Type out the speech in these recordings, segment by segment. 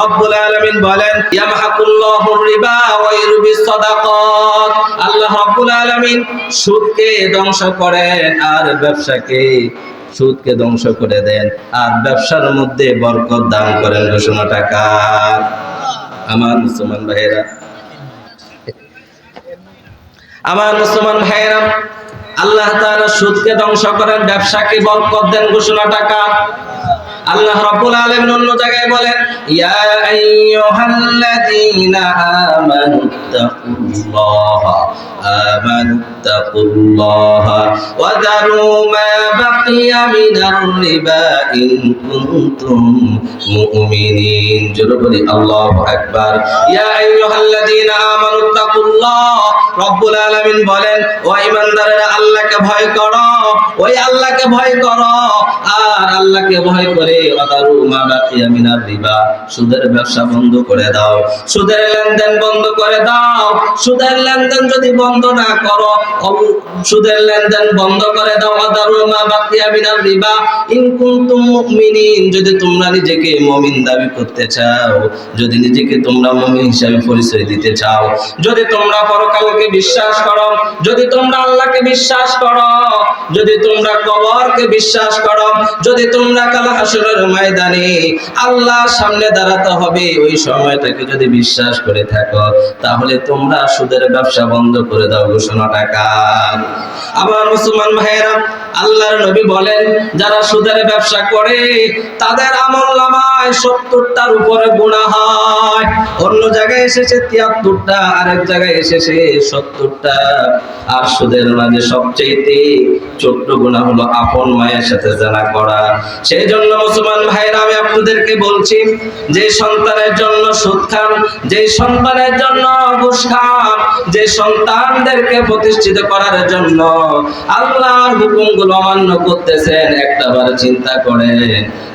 রব্বুল আলামিন বলেন ইয়ামহাকুল্লাহুর রিবা ওয়া সাদাকাত। আল্লাহ রব্বুল আলামিন সুদকে ধ্বংস করেন আর ব্যবসাকে সুদকে ধ্বংস করে দেন। আর ব্যবসার মধ্যে বরকত দান করেন ঘোষণা টাকা আমার মুসলমান ভাইয়েরা। আমার মুসলমান ভাইয়েরা আল্লাহ তাআলা সুদকে ধ্বংস করেন ব্যবসাকে বরকত দেন ঘোষণা টাকা আল্লাহ রাব্বুল আলামিন অন্য জায়গায় বলেন, ইয়া আইয়ুহাল্লাযীনা আমানু তাকুল্লাহা আমানু তাকুল্লাহা ওয়া যারু মা বাকিয়া মিনার রিবা ইন কুনতুম মুমিনিন জোরে বলি, আল্লাহু আকবার। ইয়া আইয়ুহাল্লাযীনা আমানু তাকুল্লাহ। রব্বুল আলামিন বলেন, ও ঈমানদারেরা, আল্লাহকে ভয় করো। ওই আল্লাহকে ভয় করো। আর আল্লাহকে ভয় করে অদারু মা বাকিয়া মিনার রিবা। সুদের ব্যবসা বন্ধ করে দাও। সুদের লেনদেন বন্ধ করে দাও। সুদের লেনদেন যদি বন্ধ না করো সুদের লেনদেন বন্ধ করে দাও অদারু মা বাকিয়া মিনার রিবা। ইন কুনতুম মুমিনিন, যদি তোমরা নিজেকে মুমিন দাবি করতে চাও, যদি নিজেকে তোমরা মুমিন পরিচয় দিতে চাও, যদি তোমরা পরকালকে বিশ্বাস করো, যদি তোমরা আল্লাহকে বিশ্বাস করো, যদি তোমরা কবরকে বিশ্বাস করো, যদি তোমরা কাল হাসরের ময়দানে আল্লাহর সামনে দাঁড়াতে হবে, ওই সময়টাকে যদি বিশ্বাস করে থাকো, তাহলে তোমরা সুদের ব্যবসা বন্ধ করে দাও ঘোষণা টাকা আবার মুসলমান ভাইয়েরা আল্লাহর নবী বলেন, যারা সুদের ব্যবসা করে, তাদের আমল নামায় সত্তরটার উপরে গুণা হয়। অন্য জায়গায় এসেছে তিয়াত্তরটা, আরেক জায়গায় এসেছে সত্তরটা। আর সুদের মাঝে সবচেয়ে ছোট্ট গুণা হলো আপন মায়ের সাথে জানা করা। সেই জন্য মুসলমান ভাইরা আমি আপনাদেরকে বলছি, যে সন্তানের জন্য সুদ খান, যে সন্তানের জন্য ঘুষ খান, যে সন্তানদেরকে প্রতিষ্ঠিত করার জন্য আল্লাহর হুকুমগুলো অমান্য করতেছেন চিন্তা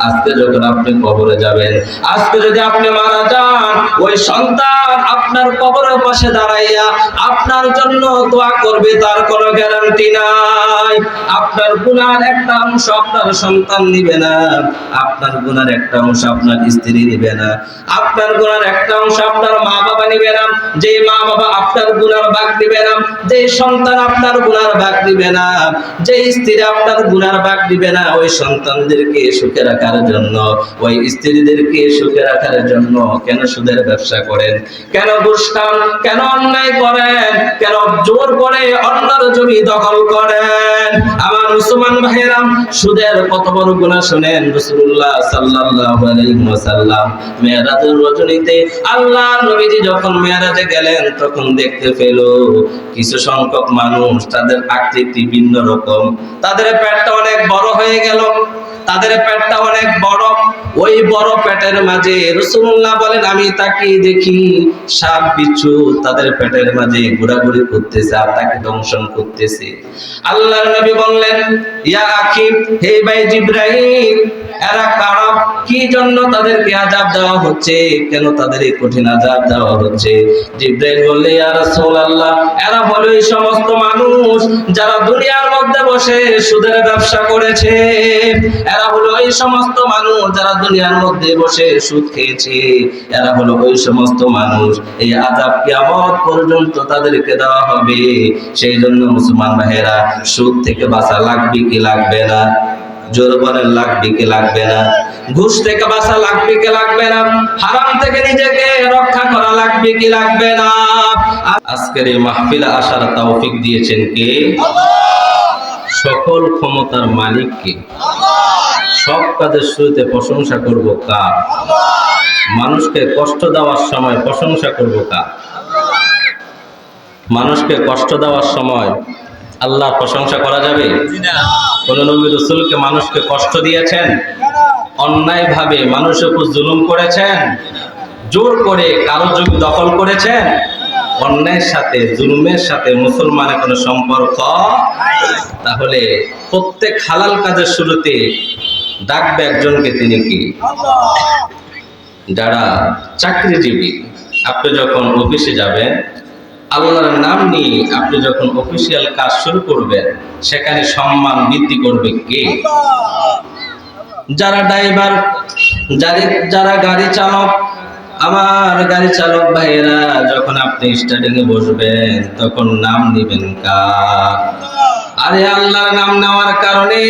আজকে যখন আপনি কবরে যাবেন, আজকে যদি আপনি মারা যান, ওই সন্তান আপনার কবরের পাশে দাঁড়াইয়া আপনার জন্য দোয়া করবে, তার কোনো গ্যারান্টি নাই। আপনার গুনার একটা অংশ আপনার সন্তান নিবে না, আপনার গুনার একটা অংশ আপনার স্ত্রী নিবে না, আপনার গুনার একটা অংশ আপনার মা বাবা নিবে না যে মা বাবা আপনার গুনার ভাগ দিবে না যে সন্তান আপনার গুনার ভাগ দিবে না যে স্ত্রী আপনার গুনার ভাগ দিবে না ওই সন্তানদেরকে সুখে রাখার জন্য। ওই স্ত্রীদেরকে সুখে রাখার জন্য কেন সুদের ব্যবসা করেন? কেন কেন অন্যায় করেন? কেন জোর করে জমি দখল করেন? আমার মুসলমান ভাইরাম সুদের কত বড় গুনাহ শুনেন রজনীতে আল্লাহ নবীজি যখন গেলেন, তখন দেখতে পেল কিছু সংখ্যক মানুষ তাদের আকৃতি ভিন্ন রকম। তাদের পেটটা অনেক বড় হয়ে গেল। তাদের পেটটা অনেক বড়। ওই বড় পেটের মাঝে রসুল্লাহ বলেন, আমি তাকে দেখি সাপ বিচ্ছু তাদের পেটের মাঝে ঘোরাঘুরি করতেছে আর তাকে দংশন করতেছে। আল্লাহ নবী বললেন, ইয়া আকিব হে ভাই জিব্রাহিম এরা কারা কি জন্য তাদেরকে আজাব দেওয়া হচ্ছে? কেন তাদের এই কঠিন আজাব দেওয়া হচ্ছে? জিব্রাইল বললে, ইয়া রাসূলুল্লাহ এরা হলো এই সমস্ত মানুষ যারা দুনিয়ার মধ্যে বসে সুদের ব্যবসা করেছে। এরা হলো এই সমস্ত মানুষ যারা দুনিয়ার মধ্যে বসে সুদ খেয়েছে। এরা হলো ওই সমস্ত মানুষ। এই আজাব কিয়ামত পর্যন্ত তাদেরকে দেওয়া হবে। সেই জন্য মুসলমান ভাইয়েরা, সুদ থেকে বাঁচা লাগবে কি লাগবে না? জোর লাগবে কি লাগবে না। ঘুষ থেকে বাঁচা লাগবে কি লাগবে না। হারাম থেকে নিজেকে রক্ষা করা লাগবে কি লাগবে না। আজকের এই মাহফিলে আসার তৌফিক দিয়েছেন কে? সকল ক্ষমতার মালিক কে সব কাজের শুরুতে প্রশংসা করব কার? মানুষকে কষ্ট দেওয়ার সময় প্রশংসা করব কার? মানুষকে কষ্ট দেওয়ার সময় আল্লাহ প্রশংসা করা যাবে? কোন নবী রসুলকে মানুষকে কষ্ট দিয়েছেন? অন্যায়ভাবে মানুষের উপর জুলুম করেছেন? জোর করে কারও জমি দখল করেছেন? অন্যায়ের সাথে, জুলুমের সাথে মুসলমানের কোনো সম্পর্ক? তাহলে প্রত্যেক হালাল কাজের শুরুতে ডাকবে একজনকে, তিনি কি? যারা চাকরিজীবী। আপনি যখন অফিসে যাবেন আল্লাহর নাম নিয়ে আপনি যখন অফিসিয়াল কাজ শুরু করবেন, সেখানে সম্মান বৃদ্ধি করবে কে? যারা ড্রাইভার যারা যারা গাড়ি চালক, আমার গাড়ি চালক ভাইয়েরা, যখন আপনি স্টার্টিং এ বসবেন, তখন নাম নিবেন কার? আরে আল্লাহর নাম নেওয়ার কারণে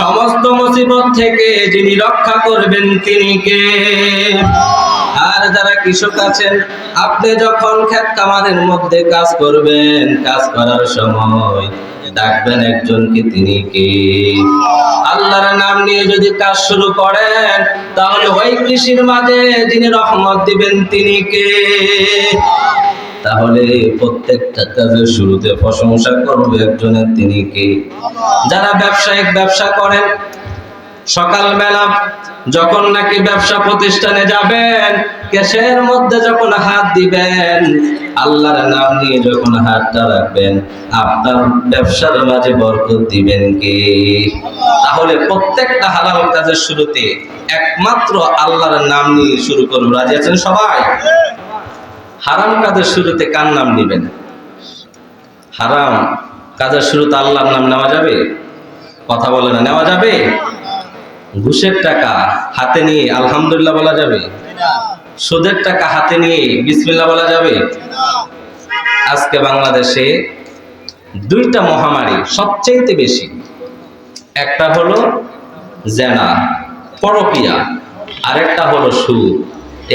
সমস্ত মুসিবত থেকে যিনি রক্ষা করবেন তিনি কে? আর যারা কৃষক আছেন, আপনি যখন ক্ষেত কামারের মধ্যে কাজ করবেন, কাজ করার সময় ডাকবেন একজনকে তিনি কে? আল্লাহর নাম নিয়ে যদি কাজ শুরু করেন, তাহলে ওই কৃষির মাঝে যিনি রহমত দিবেন তিনি কে? তাহলে প্রত্যেকটা কাজের শুরুতে প্রশংসা করবে একজনের তিনি কে? যারা ব্যবসায়িক ব্যবসা করেন সকালবেলা যখন নাকি ব্যবসা প্রতিষ্ঠানে যাবেন, ক্যাশের মধ্যে যখন হাত দিবেন, আল্লাহর নাম নিয়ে যখন হাতটা রাখবেন, আপনার ব্যবসার মাঝে বরকত দিবেন কে? তাহলে প্রত্যেকটা হালাল কাজের শুরুতে একমাত্র আল্লাহর নাম নিয়ে শুরু করুন। রাজি আছেন সবাই? হারাম কাজের শুরুতে কার নাম নেবেন? হারাম কাজের শুরুতে আল্লাহর নাম নেওয়া যাবে? কথা বলে না, নেওয়া যাবে? ঘুষের টাকা হাতে নিয়ে আলহামদুলিল্লাহ বলা যাবে? সুদের টাকা হাতে নিয়ে বিসমিল্লাহ বলা যাবে? আজকে বাংলাদেশে দুইটা মহামারী সবচেয়ে বেশি। একটা হলো জেনা, পরকিয়া, আরেকটা হলো সুদ।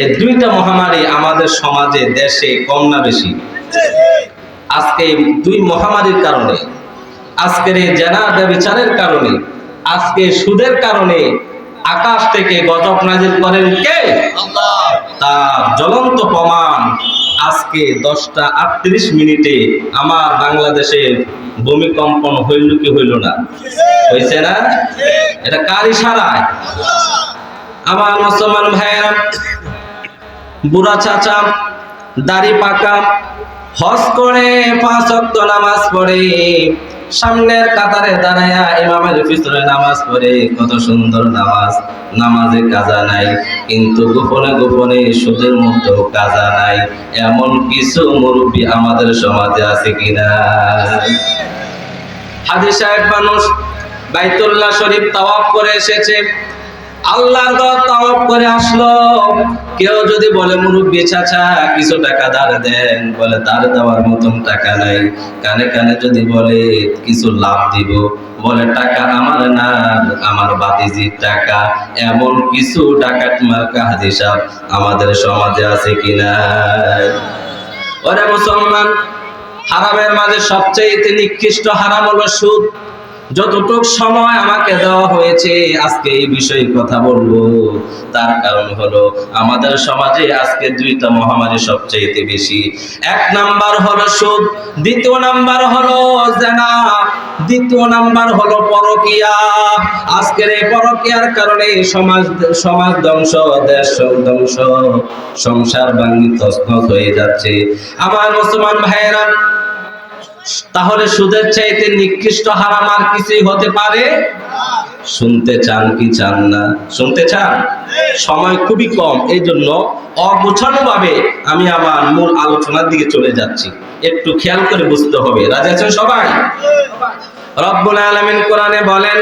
এই দুইটা মহামারী আমাদের সমাজে, দেশে কম না বেশি। আজকে দুই মহামারীর কারণে, আজকের এই জেনা বিচারের কারণে আজকে সুদের কারণে আকাশ থেকে গজব নাজিল করেন কে? তার জ্বলন্ত প্রমাণ আজকে দশটা আটত্রিশ মিনিটে আমার বাংলাদেশের ভূমিকম্পন হইল কি হইল না? হয়েছে না? এটা কার ইশারায়? আমার মুসলমান ভাইয়েরা, বুড়া চাচা, দাড়ি পাকা, হজ করে পাঁচ অক্ত নামাজ পড়ে সামনের কাতারে দাঁড়াইয়া ইমামের পিছনে নামাজ পড়ে, কত সুন্দর নামাজ। নামাজে কাজা নাই, কিন্তু গোপনে গোপনে সুদের মধ্যেও কাজা নাই। এমন কিছু মুরব্বী আমাদের সমাজে আছে কিনা? হাজির সাহেব মানুষ বাইতুল্লাহ শরীফ তাওয়াফ করে এসেছে। আল্লাহর তাওয়াফ করে আসলো। কেউ যদি বলে, মুরব্বী চাচা, কিছু টাকা ধার দেন। বলে, ধার দেওয়ার মতন টাকা নাই। কানে কানে যদি বলে, কিছু লাভ দিব। বলে, টাকা আমার না, আমার বাতিজির টাকা। এমন কিছু ডাকাত মার্কা হাজি সাহেব আমাদের সমাজে আছে কিনা ওরে মুসলমান, হারামের মাঝে সবচেয়ে নিকৃষ্ট হারাম হলো সুদ। যতটুক সময় আমাকে দেওয়া হয়েছে, আজকে এই বিষয়ে কথা বলব। তার কারণ হলো, আমাদের সমাজে আজকে দুইটা মহামারী সবচেয়ে বেশি। এক নাম্বার হলো সুদ, দ্বিতীয় নাম্বার হলো জানা, দ্বিতীয় নাম্বার হলো পরকিয়া। আজকের এই পরকিয়ার কারণে সমাজ সমাজ ধ্বংস, দেশ ধ্বংস, সংসার ভাঙ্গি তসনস হয়ে যাচ্ছে। আমার মুসলমান ভাইয়েরা তাহলে সুদের চাইতে নিকৃষ্ট হারাম আর কিছুই হতে পারে? শুনতে চান কি চান না? শুনতে চান? সময় খুবই কম এই জন্য অগোছানো ভাবে আমি আমার মূল আলোচনার দিকে চলে যাচ্ছি। একটু খেয়াল করে বুঝতে হবে। রাজা আছেন সবাই। রব্বুল আলামিন কোরআনে বলেন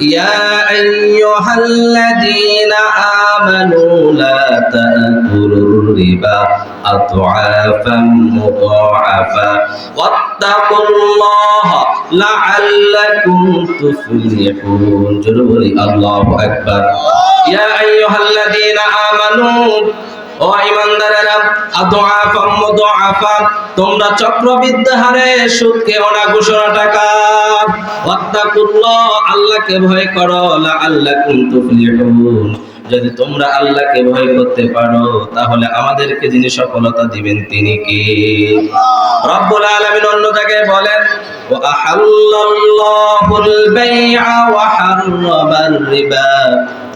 يا أيها الذين آمنوا لا تأكلوا الربا أضعافا مضاعفا واتقوا الله لعلكم تفلحون. جروري الله أكبر. يا أيها الذين آمنوا ও ইমানদারেরা, আদুআফাম মুদুআফা, তোমরা চক্রবৃদ্ধি হারে সুদ কেও না ঘোষণা টাকা। ওয়াত্তাকুল্লাহ, আল্লাহকে ভয় করো, লাআল্লাকুম তুফলিহুন। যদি তোমরা আল্লাহকে ভয় করতে পারো, তাহলে আমাদেরকে যিনি সফলতা দিবেন তিনি কি? রব্বুল আলামিন অন্য জায়গায় বলেন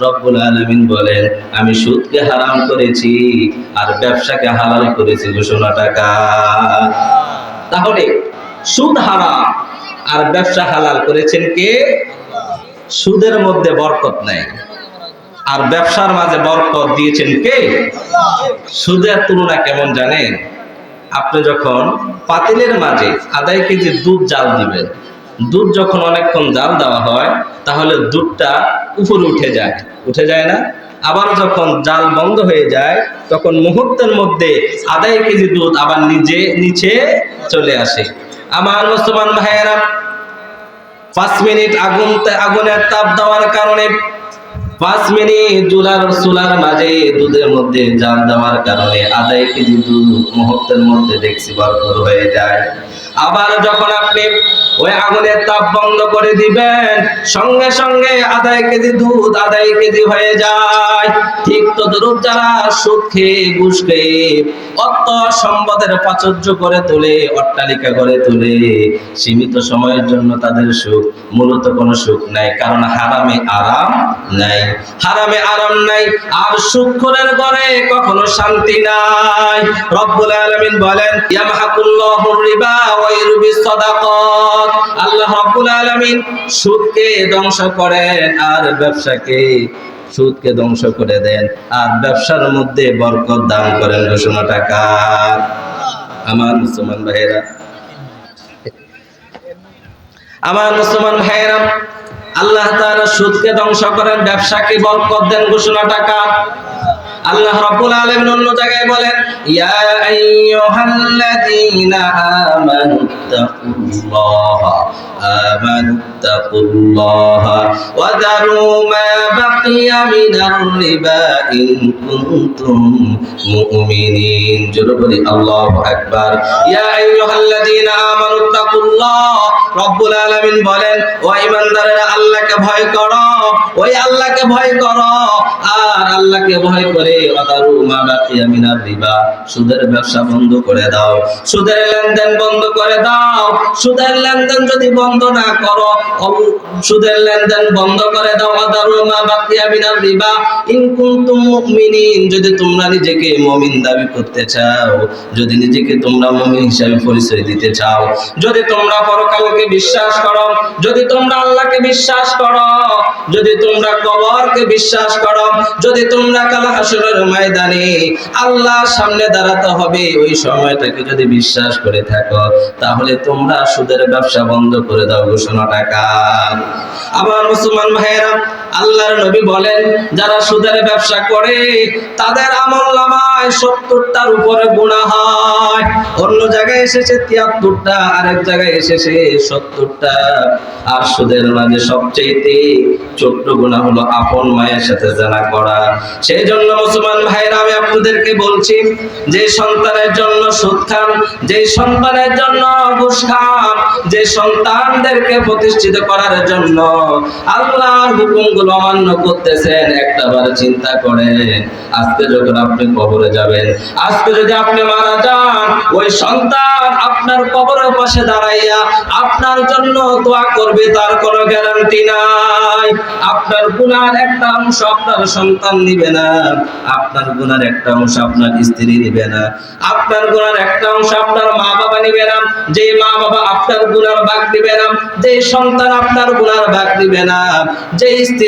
রব্বুল আলামিন বলেন, আমি সুদকে হারাম করেছি আর ব্যবসাকে হালাল করেছি ঘোষণা টাকা তাহলে, সুদ হারাম আর ব্যবসা হালাল করেছেন কে? সুদের মধ্যে বরকত নাই। আর ব্যবসার মাঝে বরকত দিয়েছেন কে? সুদের তুলনা কেমন জানেন? আপনি যখন পাতিলের মাঝে আদায় কেজি দুধ জাল দিবেন, দুধ যখন অনেকক্ষণ জাল দেওয়া হয়, তাহলে দুধটা উপরে উঠে যায়। উঠে যায় না? আবার যখন জাল বন্ধ হয়ে যায়, তখন মুহূর্তের মধ্যে আড়াই কেজি দুধ আবার নিজে নিচে চলে আসে। আমার মুসলমান ভাইয়েরা, পাঁচ মিনিট আগুন আগুনের তাপ দেওয়ার কারণে পাঁচ মিনিট চুলার চুলার মাঝে দুধের মধ্যে জান দেওয়ার কারণে আদায় কেজি দুধ মুহূর্তের মধ্যে দেখছি বরকর হয়ে যায়। আবার যখন আপনি ওই আগুনের তাপ বন্ধ করে দিবেন। সঙ্গে সঙ্গে আদায় কেজি দুধ আদায় কেজি হয়ে যায়। ঠিক তদ্রুপ যারা সুদ খেয়ে অর্থ সম্পদের প্রাচুর্য করে তোলে, অট্টালিকা করে তোলে, সীমিত সময়ের জন্য তাদের সুখ, মূলত কোনো সুখ নাই, কারণ হারামে আরাম নাই। হারামে আরাম নাই, আর সুখরের ঘরে কখনো শান্তি নাই। রব্বুল আলামিন বলেন, ইয়ামহাকুল্লাহুর রিবা ওয়া ইরবিস সাদাকাত। আল্লাহ রব্বুল আলামিন সুদকে ধ্বংস করেন আর ব্যবসাকে, সুদকে ধ্বংস করে দেন। আর ব্যবসার মধ্যে বরকত দান করেন ঘোষণা টাকা। আমার মুসলমান ভাইয়েরা, আমার মুসলমান ভাইয়েরা, আল্লাহ তাআলা সুদকে ধ্বংস করেন, ব্যবসাকে বরকত দেন ঘোষণা টাকা। আল্লাহ রাব্বুল আলামিন অন্য জায়গায় বলেন, ইয়া আইয়ুহাল্লাযীনা আমানু তাকুল্লাহা আমানু তাকুল্লাহা ওয়া দারু মা বাকিয়া মিনার রিবা ইন কুনতুম মুমিনিন জোরে বলি আল্লাহু আকবার ইয়া আইয়ুহাল্লাযীনা আমানু তাকুল্লাহ রব্বুল আলামিন বলেন ও ঈমানদারেরা আল্লাহকে ভয় করো। ওই আল্লাহকে ভয় করো। আর আল্লাহকে ভয় করে অদারু মা বাকিয়া মিনার রিবা। সুদের ব্যবসা বন্ধ করে দাও। সুদের লেনদেন বন্ধ করে দাও। সুদের লেনদেন যদি বন্ধ না করো সুদের লেনদেন বন্ধ করে দাও অদারু মা বাকিয়া মিনার রিবা। ইন কুনতুম মুমিনিন, যদি তোমরা নিজেকে মুমিন দাবি করতে চাও, যদি নিজেকে তোমরা মুমিন হিসাবে পরিচয় দিতে চাও, যদি তোমরা পরকালকে বিশ্বাস করো, যদি তোমরা আল্লাহকে বিশ্বাস করো, যদি তোমরা কবরকে বিশ্বাস করো, যদি তোমরা কাল হাসরের ময়দানে আল্লাহর সামনে দাঁড়াতে হবে, ওই সময়টাকে যদি বিশ্বাস করে থাকো, তাহলে তোমরা সুদের ব্যবসা বন্ধ করে দাও ঘোষণা টাকা। আমার মুসলমান ভাইয়েরা আল্লাহর নবী বলেন, যারা সুদের ব্যবসা করে, তাদের আমল নামায় সত্তরটার উপরে গুণা হয়। অন্য জায়গায় এসেছে তিয়াত্তরটা, আরেক জায়গায় এসেছে সত্তরটা। আর সুদের মাঝে সবচেয়ে ছোট্ট গুণা হলো আপন মায়ের সাথে জানা করা। সেই জন্য মুসলমান ভাইরা আমি আপনাদেরকে বলছি, যে সন্তানের জন্য সুদ খান, যে সন্তানের জন্য ঘুষ খান, যে সন্তানদেরকে প্রতিষ্ঠিত করার জন্য আল্লাহর হুকুমগুলো অমান্য করতেছেন একটা বার চিন্তা করেন, আজকে যখন আপনি কবরে যাবেন, আজকে যদি আপনি মারা যান, ওই সন্তান আপনার কবরের পাশে দাঁড়াইয়া আপনার জন্য দোয়া করবে, তার কোনো গ্যারান্টি নাই। আপনার গুনার একটা অংশ আপনার সন্তান নিবে না, আপনার গুনার একটা অংশ আপনার স্ত্রী নিবে না, আপনার গুনার একটা অংশ আপনার মা বাবা নিবে না যে মা বাবা আপনার গুনার ভাগ দিবে না যে সন্তান আপনার গুনার ভাগ দিবে না যে স্ত্রী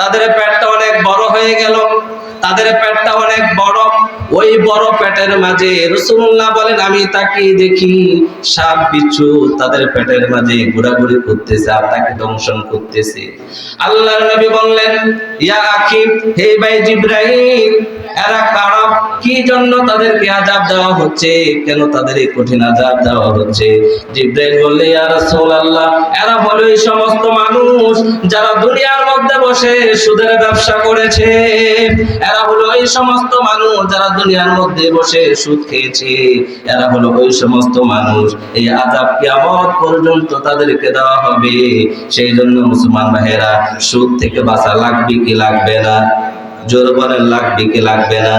তাদের পেটটা অনেক বড় হয়ে গেল। তাদের পেটটা অনেক বড় ওই বড় পেটের মাঝে রসুল্লাহ বলেন, আমি তাকে দেখি সাপ বিচ্ছু তাদের পেটের মাঝে ঘোরাঘুরি করতেছে আর তাকে দংশন করতেছে। আল্লাহর নবী বললেন, ইয়া আখি, হে ভাই জিব্রাহিম এরা কারা কি জন্য তাদেরকে আজাব দেওয়া হচ্ছে? কেন তাদের এই কঠিন আজাব দেওয়া হচ্ছে? জিব্রাইল বললে, ইয়া রাসূলুল্লাহ, এরা হলো এই সমস্ত মানুষ যারা দুনিয়ার মধ্যে বসে সুদের ব্যবসা করেছে। এরা হলো এই সমস্ত মানুষ যারা দুনিয়ার মধ্যে বসে সুদ খেয়েছে। এরা হলো ওই সমস্ত মানুষ। এই আজাব কিয়ামত পর্যন্ত তাদেরকে দেওয়া হবে। সেই জন্য মুসলমান ভাইয়েরা, সুদ থেকে বাঁচা লাগবে কি লাগবে না? জোর লাগবে কি লাগবে না?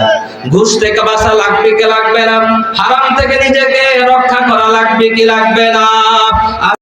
ঘুষ থেকে বাঁচা লাগবে কি লাগবে না? হারাম থেকে নিজেকে রক্ষা করা লাগবে কি লাগবে না?